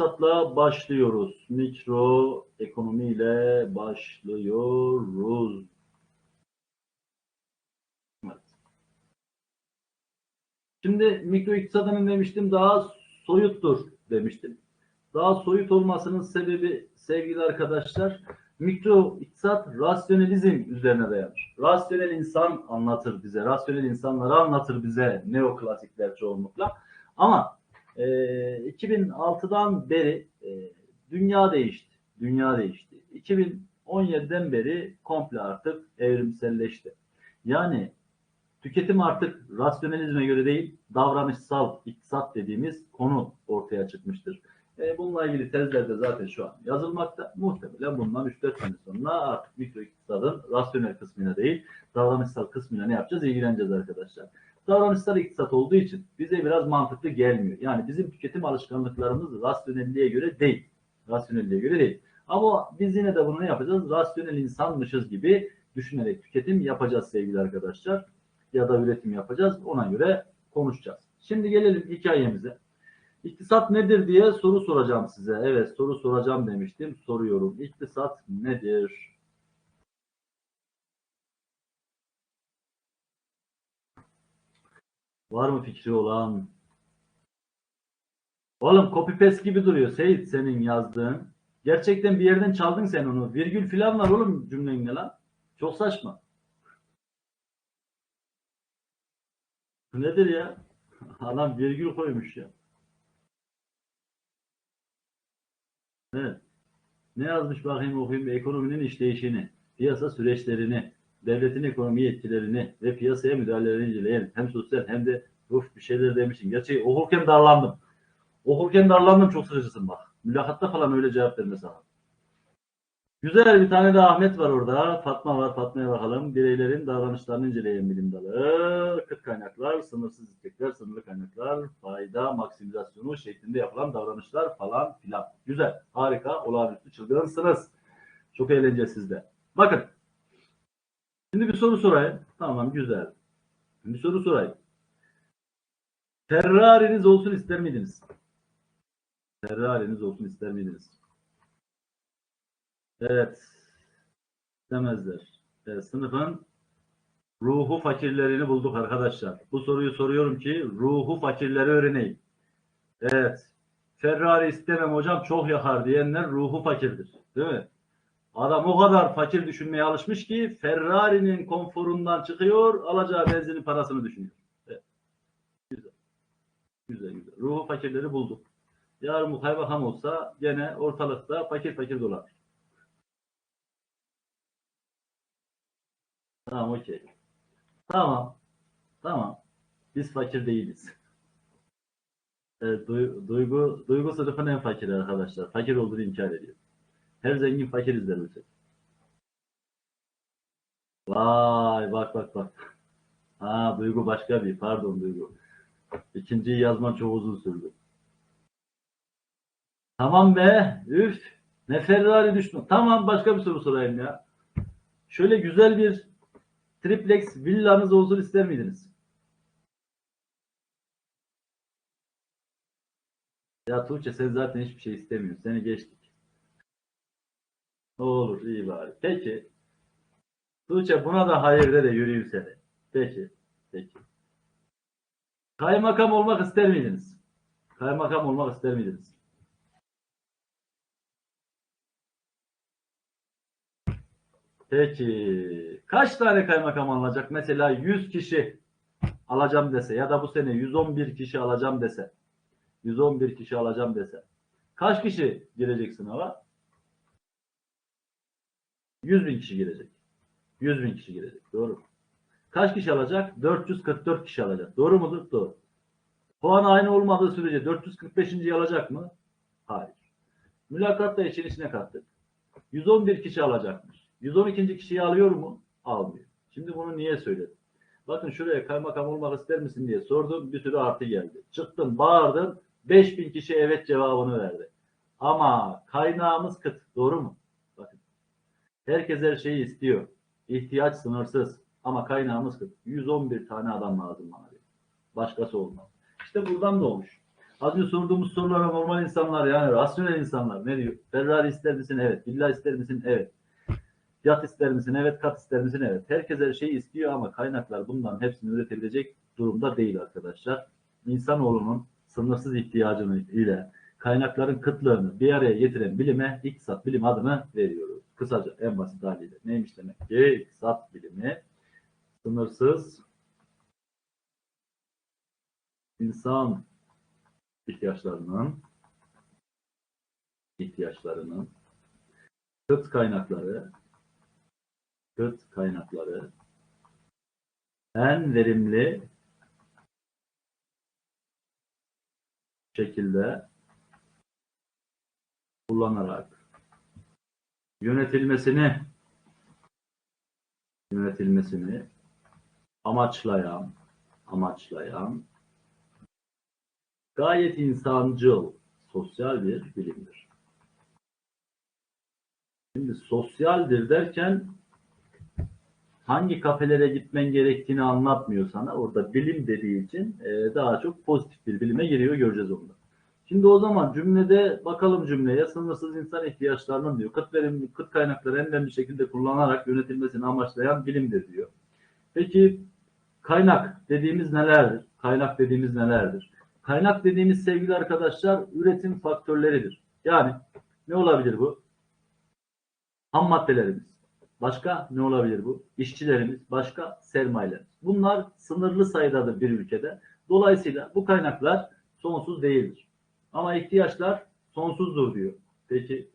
iktisatla başlıyoruz. Mikro ekonomiyle başlıyoruz. Evet. Şimdi mikro iktisadının demiştim daha soyuttur demiştim. Daha soyut olmasının sebebi sevgili arkadaşlar mikro iktisat rasyonalizm üzerine dayanır. Rasyonel insan anlatır bize, rasyonel insanları anlatır bize neoklasikler çoğunlukla. Ama e, 2006'dan beri e, dünya değişti. Dünya değişti. 2017'den beri komple artık evrimselleşti. Yani tüketim artık rasyonalizme göre değil, davranışsal iktisat dediğimiz konu ortaya çıkmıştır. E, bununla ilgili tezler de zaten şu an yazılmakta. Muhtemelen bundan 3-4 sene sonra artık mikro iktisadın rasyonel kısmına değil, davranışsal kısmına ne yapacağız? İlgileneceğiz arkadaşlar. Davranışsal iktisat olduğu için bize biraz mantıklı gelmiyor. Yani bizim tüketim alışkanlıklarımız rasyonelliğe göre değil. Rasyonelliğe göre değil. Ama biz yine de bunu ne yapacağız? Rasyonel insanmışız gibi düşünerek tüketim yapacağız sevgili arkadaşlar. Ya da üretim yapacağız. Ona göre konuşacağız. Şimdi gelelim hikayemize. İktisat nedir diye soru soracağım size. Evet soru soracağım demiştim. Soruyorum. İktisat nedir? Var mı fikri olan? Oğlum copy paste gibi duruyor Seyit senin yazdığın. Gerçekten bir yerden çaldın sen onu. Virgül falan var oğlum cümlende lan. Çok saçma. Bu nedir ya? Adam virgül koymuş ya. Evet. Ne yazmış bakayım okuyayım ekonominin işleyişini, piyasa süreçlerini, devletin ekonomi etkilerini ve piyasaya müdahalelerini inceleyen hem sosyal hem de uf bir şeyler demişim. Gerçi okurken darlandım. Okurken darlandım çok sıkıcısın bak. Mülakatta falan öyle cevap verme sana. Güzel bir tane de Ahmet var orada. Fatma var. Fatma'ya bakalım. Bireylerin davranışlarını inceleyen bilim dalı. Kıt kaynaklar, sınırsız istekler, sınırlı kaynaklar, fayda maksimizasyonu şeklinde yapılan davranışlar falan filan. Güzel. Harika. Olağanüstü çılgınsınız. Çok eğlenceli sizde. Bakın. Şimdi bir soru sorayım. Tamam güzel. Bir soru sorayım. Ferrari'niz olsun ister miydiniz? Ferrari'niz olsun ister miydiniz? Evet. Demezler. Evet, sınıfın ruhu fakirlerini bulduk arkadaşlar. Bu soruyu soruyorum ki ruhu fakirleri öğreneyim. Evet. Ferrari istemem hocam çok yakar diyenler ruhu fakirdir. Değil mi? Adam o kadar fakir düşünmeye alışmış ki Ferrari'nin konforundan çıkıyor, alacağı benzinin parasını düşünüyor. Evet. Güzel. Güzel güzel. Ruhu fakirleri bulduk. Yarın bu kaymakam olsa gene ortalıkta fakir fakir dolar. Tamam okey. Tamam. Tamam. Biz fakir değiliz. Du- duygu, duygu sınıfın en fakiri arkadaşlar. Fakir olduğunu inkar ediyor. Her zengin fakir izler öteki. Vay bak bak bak. Ha duygu başka bir. Pardon duygu. İkinciyi yazman çok uzun sürdü. Tamam be. Üf. Ne Ferrari düştün. Tamam başka bir soru sorayım ya. Şöyle güzel bir triplex villanız olsun ister miydiniz? Ya Tuğçe sen zaten hiçbir şey istemiyorsun. Seni geçtik. Ne olur iyi bari. Peki. Tuğçe buna da hayır de de yürüyeyim seni. Peki. Peki. Kaymakam olmak ister miydiniz? Kaymakam olmak ister miydiniz? Peki. Kaç tane kaymakam alınacak? Mesela 100 kişi alacağım dese ya da bu sene 111 kişi alacağım dese. 111 kişi alacağım dese. Kaç kişi girecek sınava? 100 bin kişi girecek. 100 bin kişi girecek. Doğru mu? Kaç kişi alacak? 444 kişi alacak. Doğru mudur? Doğru. Puan aynı olmadığı sürece 445. alacak mı? Hayır. Mülakatta işin içine kattık. 111 kişi alacakmış. 112. kişiyi alıyor mu? Almıyor. Şimdi bunu niye söyledim? Bakın şuraya kaymakam olmak ister misin diye sordum. Bir sürü artı geldi. Çıktım bağırdım. 5000 kişi evet cevabını verdi. Ama kaynağımız kıt. Doğru mu? Herkes her şeyi istiyor. İhtiyaç sınırsız. Ama kaynağımız kıt. 111 tane adam lazım bana diyor. Başkası olmaz. İşte buradan doğmuş. Az önce sorduğumuz sorulara normal insanlar yani rasyonel insanlar ne diyor? Ferrari ister misin? Evet. Villa ister misin? Evet. Yat ister misin? Evet. Kat ister misin? Evet. Herkes her şeyi istiyor ama kaynaklar bunların hepsini üretebilecek durumda değil arkadaşlar. İnsanoğlunun sınırsız ihtiyacını ile kaynakların kıtlığını bir araya getiren bilime iktisat bilim adını veriyoruz. Kısaca en basit haliyle. Neymiş demek ki? İktisat bilimi sınırsız insan ihtiyaçlarının ihtiyaçlarının kıt kaynakları kıt kaynakları en verimli şekilde kullanarak yönetilmesini yönetilmesini amaçlayan amaçlayan gayet insancıl sosyal bir bilimdir. Şimdi sosyaldir derken hangi kafelere gitmen gerektiğini anlatmıyor sana. Orada bilim dediği için e, daha çok pozitif bir bilime giriyor göreceğiz onu. Şimdi o zaman cümlede bakalım cümleye sınırsız insan ihtiyaçlarının diyor. Kıt verimli, kıt kaynakları en verimli şekilde kullanarak yönetilmesini amaçlayan bilimdir diyor. Peki kaynak dediğimiz nelerdir? Kaynak dediğimiz nelerdir? Kaynak dediğimiz sevgili arkadaşlar üretim faktörleridir. Yani ne olabilir bu? Ham maddelerimiz. Başka ne olabilir bu? İşçilerimiz, başka sermayelerimiz. Bunlar sınırlı sayıdadır bir ülkede. Dolayısıyla bu kaynaklar sonsuz değildir. Ama ihtiyaçlar sonsuzdur diyor. Peki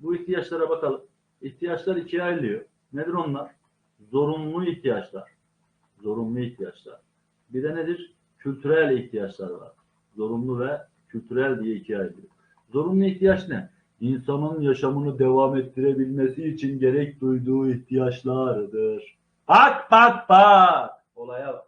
bu ihtiyaçlara bakalım. İhtiyaçlar ikiye ayrılıyor. Nedir onlar? Zorunlu ihtiyaçlar. Zorunlu ihtiyaçlar. Bir de nedir? Kültürel ihtiyaçlar var. Zorunlu ve kültürel diye ikiye ayrılıyor. Zorunlu ihtiyaç ne? İnsanın yaşamını devam ettirebilmesi için gerek duyduğu ihtiyaçlardır. Bak bak bak! Olaya bak.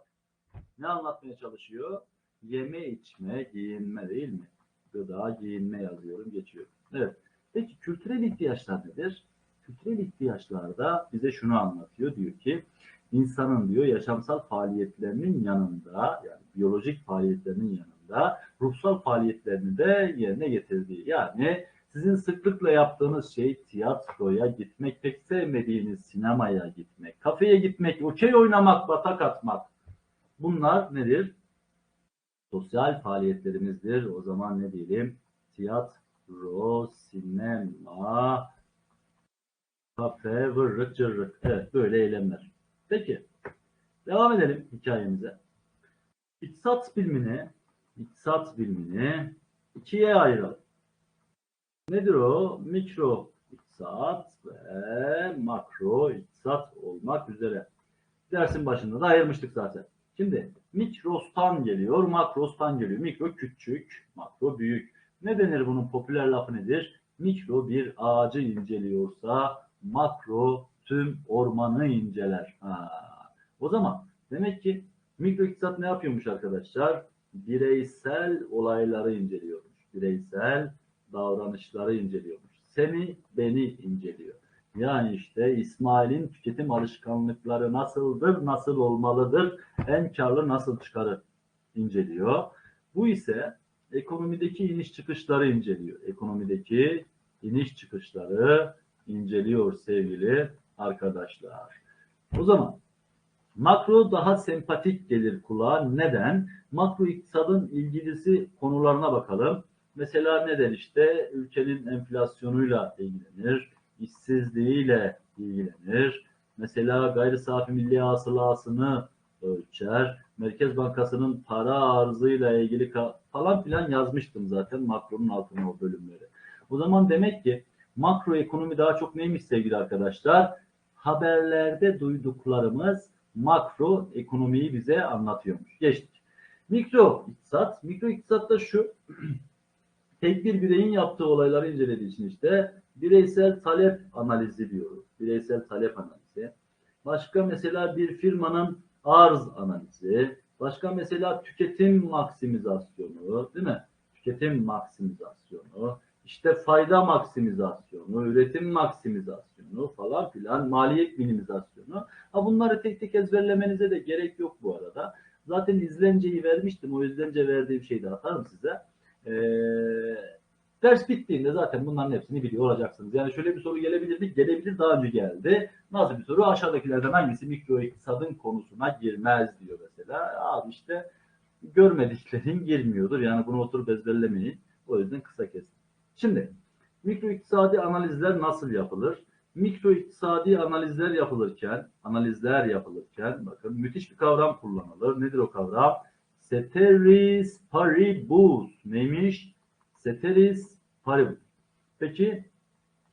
Ne anlatmaya çalışıyor? Yeme, içme, giyinme değil mi? Gıda, giyinme yazıyorum, geçiyorum. Evet. Peki kültürel ihtiyaçlar nedir? Kültürel ihtiyaçlarda bize şunu anlatıyor. Diyor ki insanın diyor yaşamsal faaliyetlerinin yanında yani biyolojik faaliyetlerinin yanında ruhsal faaliyetlerini de yerine getirdiği. Yani sizin sıklıkla yaptığınız şey tiyatroya gitmek, pek sevmediğiniz sinemaya gitmek, kafeye gitmek, okey oynamak, batak atmak. Bunlar nedir? Sosyal faaliyetlerimizdir. O zaman ne diyelim? Tiyatro, sinema, kafe, vırrık, cırrık. Evet böyle eylemler. Peki. Devam edelim hikayemize. İktisat bilimini, iktisat bilimini ikiye ayıralım. Nedir o? Mikro iktisat ve makro iktisat olmak üzere. Dersin başında da ayırmıştık zaten. Şimdi mikrostan geliyor, makrostan geliyor. Mikro küçük, makro büyük. Ne denir bunun popüler lafı nedir? Mikro bir ağacı inceliyorsa makro tüm ormanı inceler. Ha. O zaman demek ki mikro iktisat ne yapıyormuş arkadaşlar? Bireysel olayları inceliyormuş. Bireysel davranışları inceliyormuş. Seni, beni inceliyor. Yani işte İsmail'in tüketim alışkanlıkları nasıldır, nasıl olmalıdır, en karlı nasıl çıkarır inceliyor. Bu ise ekonomideki iniş çıkışları inceliyor. Ekonomideki iniş çıkışları inceliyor sevgili arkadaşlar. O zaman makro daha sempatik gelir kulağa. Neden? Makro iktisadın ilgilisi konularına bakalım. Mesela neden işte ülkenin enflasyonuyla ilgilenir, işsizliğiyle ilgilenir. Mesela gayri safi milli hasılasını ölçer. Merkez Bankası'nın para arzıyla ilgili falan filan yazmıştım zaten makronun altına o bölümleri. O zaman demek ki makro ekonomi daha çok neymiş sevgili arkadaşlar? Haberlerde duyduklarımız makro ekonomiyi bize anlatıyormuş. Geçtik. Mikro iktisat. Mikro iktisat da şu. Tek bir bireyin yaptığı olayları incelediği için işte bireysel talep analizi diyoruz. Bireysel talep analizi. Başka mesela bir firmanın arz analizi. Başka mesela tüketim maksimizasyonu değil mi? Tüketim maksimizasyonu. İşte fayda maksimizasyonu, üretim maksimizasyonu falan filan, maliyet minimizasyonu. Ha bunları tek tek ezberlemenize de gerek yok bu arada. Zaten izlenceyi vermiştim. O izlence verdiğim şeyi de atarım size. Ee, ders bittiğinde zaten bunların hepsini biliyor olacaksınız. Yani şöyle bir soru gelebilirdi, gelebilir daha önce geldi. Nasıl bir soru? Aşağıdakilerden hangisi mikro iktisadın konusuna girmez diyor mesela. Abi işte görmediklerin girmiyordur. Yani bunu oturup ezberlemeyin. O yüzden kısa kestim. Şimdi mikro iktisadi analizler nasıl yapılır? Mikro iktisadi analizler yapılırken, analizler yapılırken bakın müthiş bir kavram kullanılır. Nedir o kavram? Ceteris paribus. Neymiş? Ceteris paribus. Peki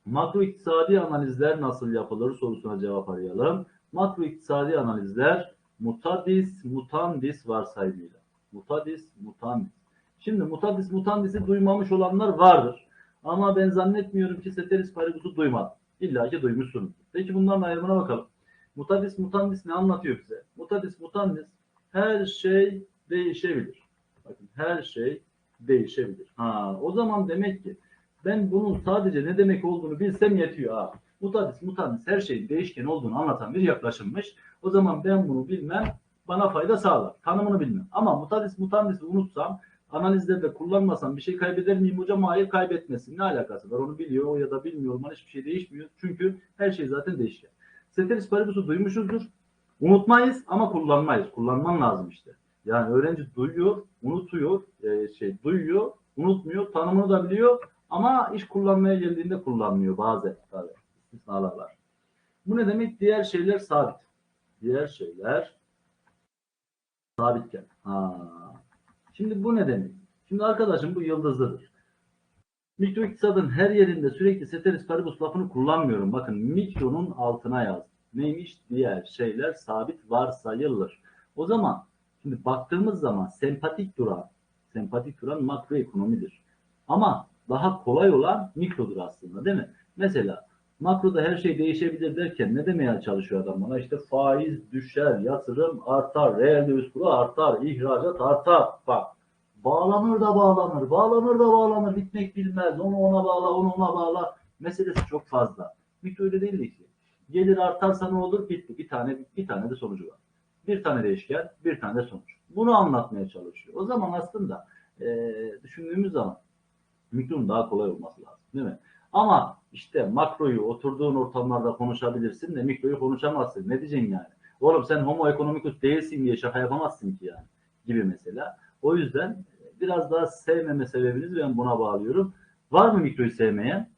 makro iktisadi analizler nasıl yapılır sorusuna cevap arayalım. Makro iktisadi analizler mutadis mutandis varsayımıyla. Mutadis mutandis. Şimdi mutadis mutandis'i duymamış olanlar vardır. Ama ben zannetmiyorum ki Ceteris paribus'u duymadı. İlla ki duymuşsunuz. Peki bunların ayrımına bakalım. Mutadis mutandis ne anlatıyor bize? Mutadis mutandis her şey değişebilir. Bakın her şey değişebilir. Ha, o zaman demek ki ben bunun sadece ne demek olduğunu bilsem yetiyor ha. Mutadis mutandis her şeyin değişken olduğunu anlatan bir yaklaşımmış. O zaman ben bunu bilmem bana fayda sağlar. Tanımını bilmem. Ama mutadis mutandisi unutsam analizlerde kullanmasam bir şey kaybeder miyim hocam? Hayır kaybetmesin. Ne alakası var? Onu biliyor ya da bilmiyor olman hiçbir şey değişmiyor. Çünkü her şey zaten değişken. Ceteris paribus'u duymuşuzdur. Unutmayız ama kullanmayız. Kullanman lazım işte. Yani öğrenci duyuyor, unutuyor, e, şey duyuyor, unutmuyor, tanımını da biliyor ama iş kullanmaya geldiğinde kullanmıyor bazen tabii. İstisnalar var. Bu ne demek? Diğer şeyler sabit. Diğer şeyler sabitken. Ha. Şimdi bu ne demek? Şimdi arkadaşım bu yıldızlıdır. Mikro iktisadın her yerinde sürekli ceteris paribus lafını kullanmıyorum. Bakın mikronun altına yaz. Neymiş? Diğer şeyler sabit varsayılır. O zaman şimdi baktığımız zaman sempatik duran, sempatik duran makroekonomidir. Ama daha kolay olan mikrodur aslında değil mi? Mesela makroda her şey değişebilir derken ne demeye çalışıyor adam bana? İşte faiz düşer, yatırım artar, reel döviz kuru artar, ihracat artar. Bak bağlanır da bağlanır, bağlanır da bağlanır, bitmek bilmez. Onu ona bağla, onu ona bağla. Meselesi çok fazla. Mikro öyle değil ki. Gelir artarsa ne olur? Bitti. Bir tane bir tane de sonucu var. Bir tane değişken, bir tane de sonuç. Bunu anlatmaya çalışıyor. O zaman aslında e, düşündüğümüz zaman mikronun daha kolay olması lazım. Değil mi? Ama işte makroyu oturduğun ortamlarda konuşabilirsin de mikroyu konuşamazsın. Ne diyeceksin yani? Oğlum sen homo economicus değilsin diye şaka yapamazsın ki yani. Gibi mesela. O yüzden biraz daha sevmeme sebebinizi ben buna bağlıyorum. Var mı mikroyu sevmeyen?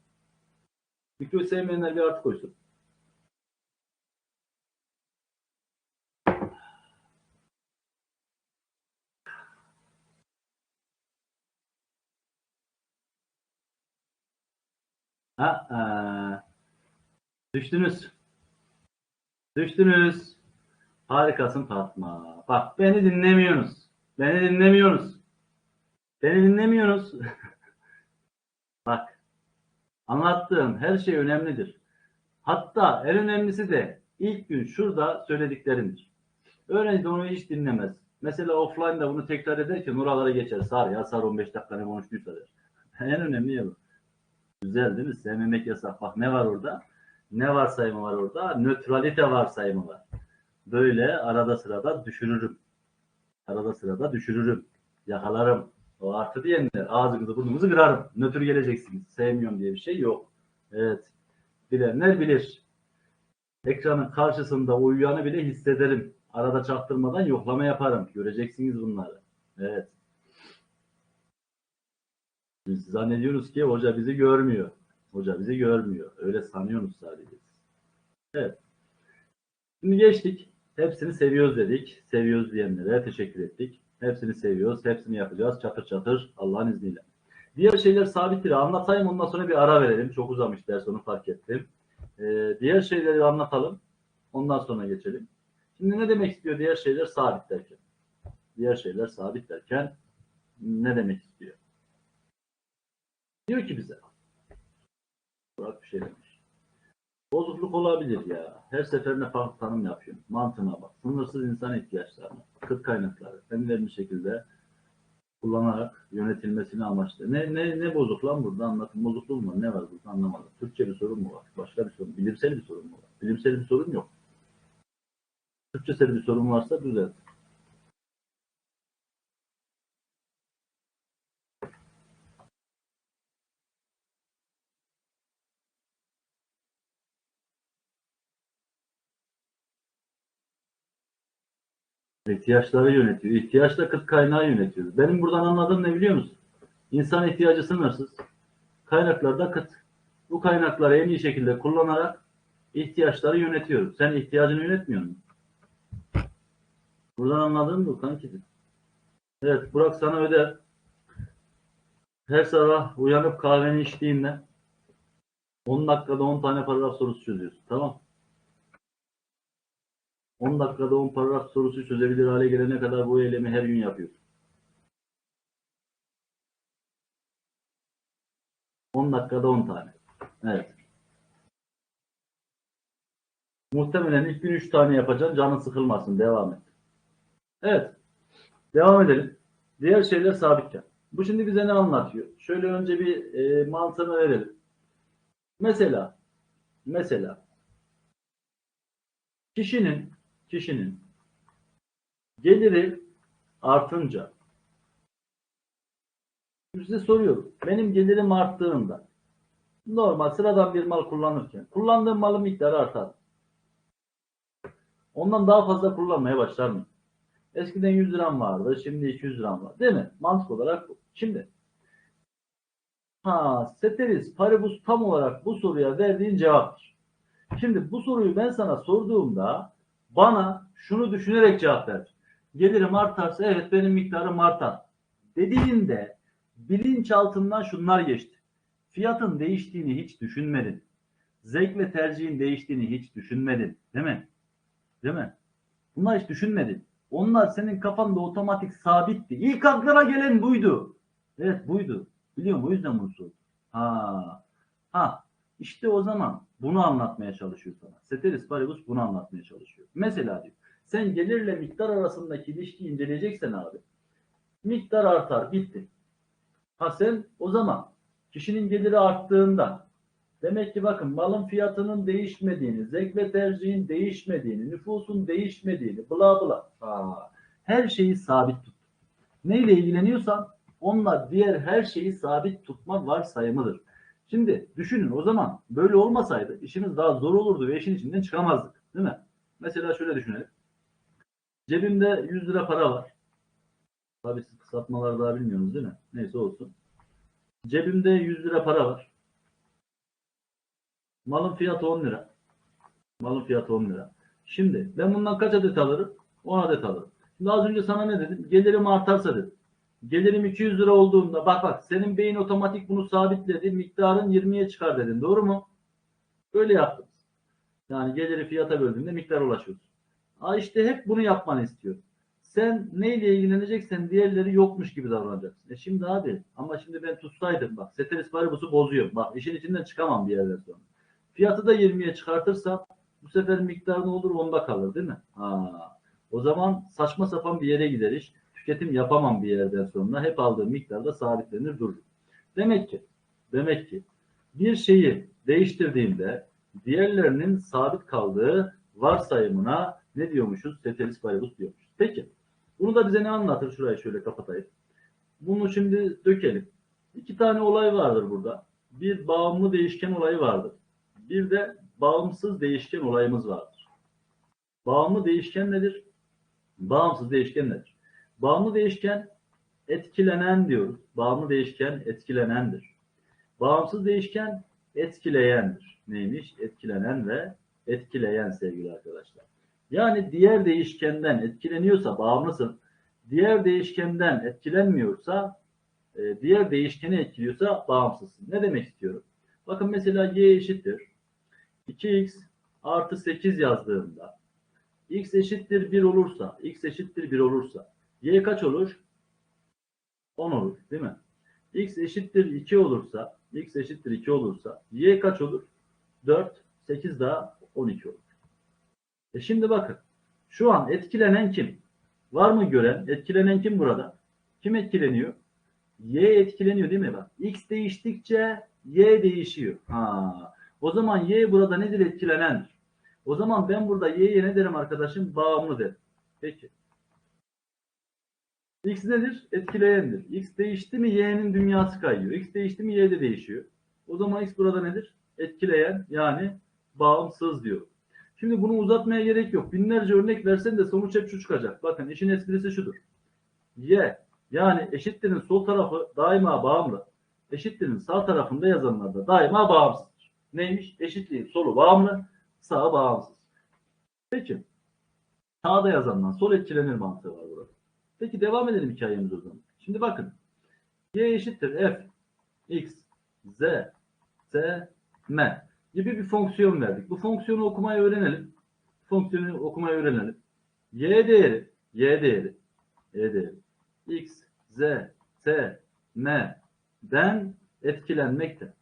Mikroyu sevmeyenler bir artı koysun. Ha, ha. Düştünüz. Düştünüz. Harikasın Fatma. Bak beni dinlemiyorsunuz. Beni dinlemiyorsunuz. Beni dinlemiyorsunuz. Bak. Anlattığım her şey önemlidir. Hatta en önemlisi de ilk gün şurada söylediklerimdir. Öğrenci onu hiç dinlemez. Mesela offline'da bunu tekrar ederken oralara geçer. Sar ya sar 15 dakika ne konuştuysa der. en önemli bu. Güzel değil mi? Sevmemek yasak. Bak ne var orada? Ne varsayımı var orada? Nötralite varsayımı var. Böyle arada sırada düşürürüm. Arada sırada düşürürüm. Yakalarım. O artı diyenler ağzınızı burnunuzu kırarım. Nötr geleceksiniz. Sevmiyorum diye bir şey yok. Evet. Bilenler bilir. Ekranın karşısında uyuyanı bile hissederim. Arada çaktırmadan yoklama yaparım. Göreceksiniz bunları. Evet. Siz zannediyorsunuz ki hoca bizi görmüyor. Hoca bizi görmüyor. Öyle sanıyorsunuz sadece. Evet. Şimdi geçtik. Hepsini seviyoruz dedik. Seviyoruz diyenlere teşekkür ettik. Hepsini seviyoruz. Hepsini yapacağız. Çatır çatır Allah'ın izniyle. Diğer şeyler sabittir. Anlatayım ondan sonra bir ara verelim. Çok uzamış ders onu fark ettim. Ee, diğer şeyleri anlatalım. Ondan sonra geçelim. Şimdi ne demek istiyor diğer şeyler sabit derken? Diğer şeyler sabit derken ne demek istiyor? Diyor ki bize Burak bir şey demiş. Bozukluk olabilir ya. Her seferinde farklı tanım yapıyorum. Mantığına bak. Sınırsız insan ihtiyaçlarını, kıt kaynakları en verimli şekilde kullanarak yönetilmesini amaçlıyor. Ne, ne, ne bozuk lan burada anlatın. Bozukluğu mu? Ne var burada anlamadım. Türkçe bir sorun mu var? Başka bir sorun. Bilimsel bir sorun mu var? Bilimsel bir sorun yok. Türkçesel bir sorun varsa düzelt. İhtiyaçları yönetiyor. İhtiyaçla kıt kaynağı yönetiyor. Benim buradan anladığım ne biliyor musun? İnsan ihtiyacı sınırsız. Kaynaklar da kıt. Bu kaynakları en iyi şekilde kullanarak ihtiyaçları yönetiyoruz. Sen ihtiyacını yönetmiyor musun? Buradan anladığın bu kankidir. Evet Burak sana ödev. Her sabah uyanıp kahveni içtiğinde 10 dakikada 10 tane paragraf sorusu çözüyorsun. Tamam. 10 dakikada 10 paragraf sorusu çözebilir hale gelene kadar bu eylemi her gün yapıyorsun. 10 dakikada 10 tane. Evet. Muhtemelen ilk gün 3 tane yapacaksın. Canın sıkılmasın. Devam et. Evet. Devam edelim. Diğer şeyler sabitken. Bu şimdi bize ne anlatıyor? Şöyle önce bir e, mantığını verelim. Mesela mesela kişinin kişinin geliri artınca size soruyorum. Benim gelirim arttığında normal sıradan bir mal kullanırken kullandığım malın miktarı artar. Ondan daha fazla kullanmaya başlar mı? Eskiden 100 liram vardı. Şimdi 200 liram var. Değil mi? Mantık olarak bu. Şimdi ha Ceteris Paribus tam olarak bu soruya verdiğin cevaptır. Şimdi bu soruyu ben sana sorduğumda bana şunu düşünerek cevap ver. Gelirim artarsa evet benim miktarım artar. Dediğinde bilinçaltından şunlar geçti. Fiyatın değiştiğini hiç düşünmedin. Zevk ve tercihin değiştiğini hiç düşünmedin. Değil mi? Değil mi? Bunlar hiç düşünmedin. Onlar senin kafanda otomatik sabitti. İlk aklına gelen buydu. Evet buydu. Biliyorum o yüzden bunu sordum. Ha. Ha. İşte o zaman bunu anlatmaya çalışıyor sana. Ceteris paribus bunu anlatmaya çalışıyor. Mesela diyor. Sen gelirle miktar arasındaki ilişkiyi inceleyeceksen abi. Miktar artar. Bitti. Ha sen o zaman kişinin geliri arttığında demek ki bakın malın fiyatının değişmediğini, zevk ve tercihin değişmediğini, nüfusun değişmediğini, bla bla. Ha, her şeyi sabit tut. Neyle ilgileniyorsan onlar diğer her şeyi sabit tutma varsayımıdır. Şimdi düşünün o zaman böyle olmasaydı işimiz daha zor olurdu ve işin içinden çıkamazdık. Değil mi? Mesela şöyle düşünelim. Cebimde 100 lira para var. Tabii siz kısaltmaları daha bilmiyorsunuz değil mi? Neyse olsun. Cebimde 100 lira para var. Malın fiyatı 10 lira. Malın fiyatı 10 lira. Şimdi ben bundan kaç adet alırım? 10 adet alırım. Şimdi az önce sana ne dedim? Gelirim artarsa dedim. Gelirim 200 lira olduğunda bak bak senin beyin otomatik bunu sabitledi. Miktarın 20'ye çıkar dedin. Doğru mu? Böyle yaptım. Yani geliri fiyata böldüğünde miktar ulaşıyorsun. Aa işte hep bunu yapmanı istiyor. Sen neyle ilgileneceksen diğerleri yokmuş gibi davranacaksın. E şimdi abi ama şimdi ben tutsaydım bak Ceteris paribus'u bozuyor. Bak işin içinden çıkamam bir yerden sonra. Fiyatı da 20'ye çıkartırsam bu sefer miktar ne olur onda kalır değil mi? Ha. O zaman saçma sapan bir yere gider iş. Tüketim yapamam bir yerden sonra. Hep aldığım miktarda sabitlenir durur. Demek ki demek ki bir şeyi değiştirdiğimde diğerlerinin sabit kaldığı varsayımına ne diyormuşuz? Ceteris paribus diyormuşuz. Peki. Bunu da bize ne anlatır? Şurayı şöyle kapatayım. Bunu şimdi dökelim. İki tane olay vardır burada. Bir bağımlı değişken olayı vardır. Bir de bağımsız değişken olayımız vardır. Bağımlı değişken nedir? Bağımsız değişken nedir? Bağımlı değişken etkilenen diyoruz. Bağımlı değişken etkilenendir. Bağımsız değişken etkileyendir. Neymiş? Etkilenen ve etkileyen sevgili arkadaşlar. Yani diğer değişkenden etkileniyorsa bağımlısın. Diğer değişkenden etkilenmiyorsa e, diğer değişkeni etkiliyorsa bağımsızsın. Ne demek istiyorum? Bakın mesela y eşittir. 2x artı 8 yazdığımda x eşittir 1 olursa, x eşittir 1 olursa y kaç olur? 10 olur değil mi? x eşittir 2 olursa, x eşittir 2 olursa y kaç olur? 4, 8 daha 12 olur. E şimdi bakın. Şu an etkilenen kim? Var mı gören? Etkilenen kim burada? Kim etkileniyor? Y etkileniyor değil mi? Bak. X değiştikçe Y değişiyor. Ha. O zaman Y burada nedir? Etkilenendir. O zaman ben burada Y'ye ne derim arkadaşım? Bağımlı derim. Peki. X nedir? Etkileyendir. X değişti mi Y'nin dünyası kayıyor. X değişti mi Y de değişiyor. O zaman X burada nedir? Etkileyen yani bağımsız diyor. Şimdi bunu uzatmaya gerek yok. Binlerce örnek versen de sonuç hep şu çıkacak. Bakın işin esprisi şudur. Y yani eşitliğin sol tarafı daima bağımlı. Eşitliğin sağ tarafında yazanlar da daima bağımsızdır. Neymiş? Eşitliğin solu bağımlı, sağı bağımsız. Peki. Sağda yazandan sol etkilenir mantığı var. Peki devam edelim hikayemiz o zaman. Şimdi bakın. Y eşittir F, X, Z, T, M gibi bir fonksiyon verdik. Bu fonksiyonu okumayı öğrenelim. Fonksiyonu okumayı öğrenelim. Y değeri, Y değeri, Y değeri, X, Z, T, M'den etkilenmekte.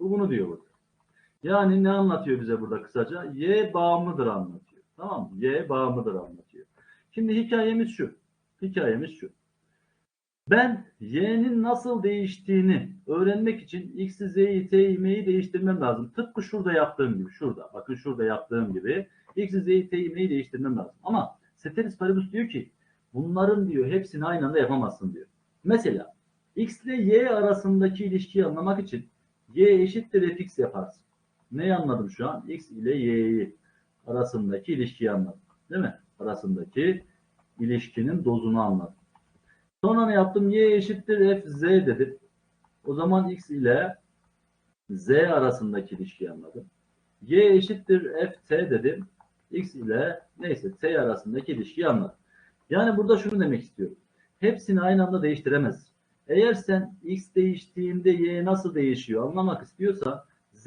Bu bunu diyor burada. Yani ne anlatıyor bize burada kısaca? Y bağımlıdır anlatıyor. Tamam mı? Y bağımlıdır anlatıyor. Şimdi hikayemiz şu. Hikayemiz şu. Ben y'nin nasıl değiştiğini öğrenmek için x'i, z'yi, t'yi, m'yi değiştirmem lazım. Tıpkı şurada yaptığım gibi. Şurada. Bakın şurada yaptığım gibi. x'i, z'yi, t'yi, m'yi değiştirmem lazım. Ama Ceteris Paribus diyor ki bunların diyor hepsini aynı anda yapamazsın diyor. Mesela x ile y arasındaki ilişkiyi anlamak için y eşittir fx yaparsın. Neyi anladım şu an? x ile y'yi arasındaki ilişkiyi anladım. Değil mi? Arasındaki ilişkinin dozunu anladım. Sonra ne yaptım? Y eşittir f z dedim. O zaman x ile z arasındaki ilişkiyi anladım. Y eşittir f t dedim. X ile neyse t arasındaki ilişkiyi anladım. Yani burada şunu demek istiyorum. Hepsini aynı anda değiştiremez. Eğer sen x değiştiğinde y nasıl değişiyor anlamak istiyorsan z,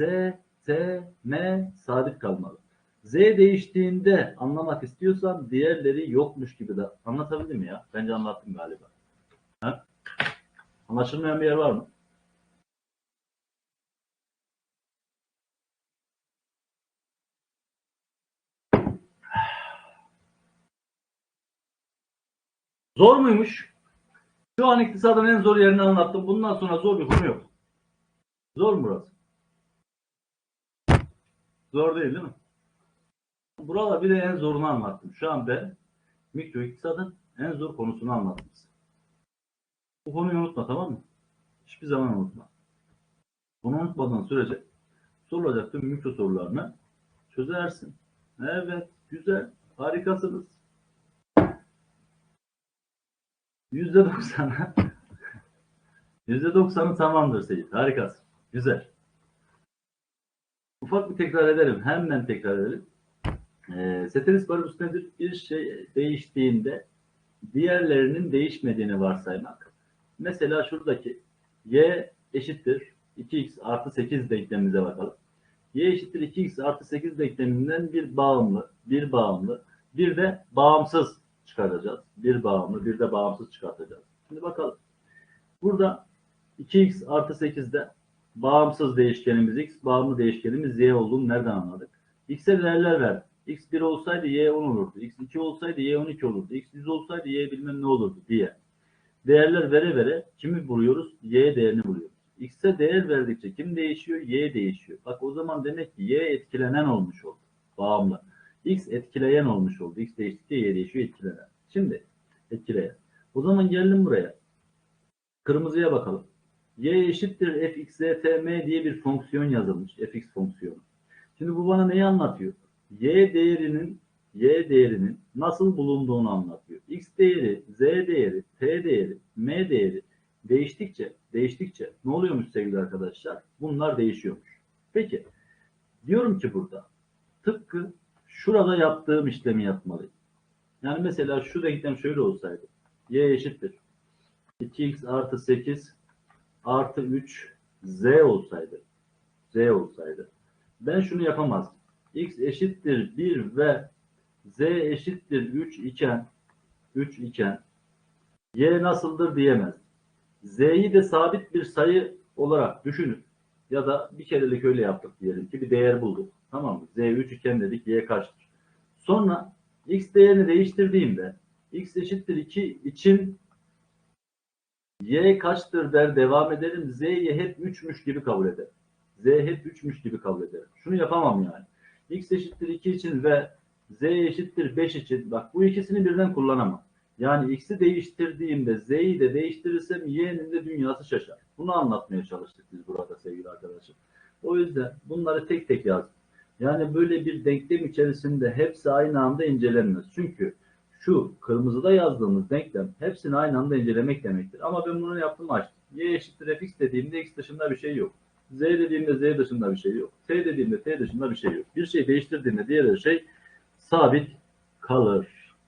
t, m sabit kalmalı. Z değiştiğinde anlamak istiyorsan diğerleri yokmuş gibi de anlatabildim ya? Bence anlattım galiba. Ha? Anlaşılmayan bir yer var mı? Zor muymuş? Şu an iktisadın en zor yerini anlattım. Bundan sonra zor bir konu yok. Zor mu burası? Zor değil değil mi? Burada bir de en zorunu anlattım. Şu an ben mikro iktisadın en zor konusunu anlattım size. Bu konuyu unutma tamam mı? Hiçbir zaman unutma. Bunu unutmadığın sürece sorulacak tüm mikro sorularını çözersin. Evet, güzel, harikasınız. Yüzde doksanı yüzde doksanı tamamdır Seyit. Harikasın. Güzel. Ufak bir tekrar edelim. Hemen tekrar edelim. Ee, e, Ceteris Paribus nedir? Bir şey değiştiğinde diğerlerinin değişmediğini varsaymak. Mesela şuradaki y eşittir 2x artı 8 denklemimize bakalım. y eşittir 2x artı 8 denkleminden bir bağımlı, bir bağımlı, bir de bağımsız çıkaracağız. Bir bağımlı, bir de bağımsız çıkartacağız. Şimdi bakalım. Burada 2x artı 8'de bağımsız değişkenimiz x, bağımlı değişkenimiz y olduğunu nereden anladık? x'e değerler verdik. X1 olsaydı Y10 olurdu. X2 olsaydı Y12 olurdu. X100 olsaydı Y bilmem ne olurdu diye. Değerler vere vere kimi buluyoruz? Y değerini buluyoruz. X'e değer verdikçe kim değişiyor? Y değişiyor. Bak o zaman demek ki Y etkilenen olmuş oldu. Bağımlı. X etkileyen olmuş oldu. X değiştikçe Y değişiyor etkilenen. Şimdi etkileyen. O zaman geldim buraya. Kırmızıya bakalım. Y eşittir fxztm diye bir fonksiyon yazılmış. fx fonksiyonu. Şimdi bu bana neyi anlatıyor? Y değerinin y değerinin nasıl bulunduğunu anlatıyor. x değeri, z değeri, t değeri, m değeri değiştikçe değiştikçe ne oluyormuş sevgili arkadaşlar? Bunlar değişiyormuş. Peki diyorum ki burada tıpkı şurada yaptığım işlemi yapmalıyım. Yani mesela şu denklem şöyle olsaydı. y eşittir. 2x artı 8 artı 3 z olsaydı z olsaydı ben şunu yapamazdım. X eşittir 1 ve z eşittir 3 iken 3 iken y nasıldır diyemezdim. z'yi de sabit bir sayı olarak düşünün. Ya da bir kerelik öyle yaptık diyelim ki bir değer bulduk. Tamam mı? z 3 iken dedik y kaçtır. Sonra x değerini değiştirdiğimde x eşittir 2 için Y kaçtır der devam ederim. Z'yi hep 3'müş gibi kabul ederim. Z hep 3'müş gibi kabul ederim. Şunu yapamam yani. X eşittir 2 için ve Z eşittir 5 için bak bu ikisini birden kullanamam. Yani X'i değiştirdiğimde Z'yi de değiştirirsem Y'nin de dünyası şaşar. Bunu anlatmaya çalıştık biz burada sevgili arkadaşlar. O yüzden bunları tek tek yazdım. Yani böyle bir denklem içerisinde hepsi aynı anda incelenmez. Çünkü şu kırmızıda yazdığımız denklem hepsini aynı anda incelemek demektir. Ama ben bunu yaptım açtım. Y eşittir fx dediğimde x dışında bir şey yok. Z dediğimde z dışında bir şey yok. T dediğimde t dışında bir şey yok. Bir şey değiştirdiğinde diğer şey sabit kalır.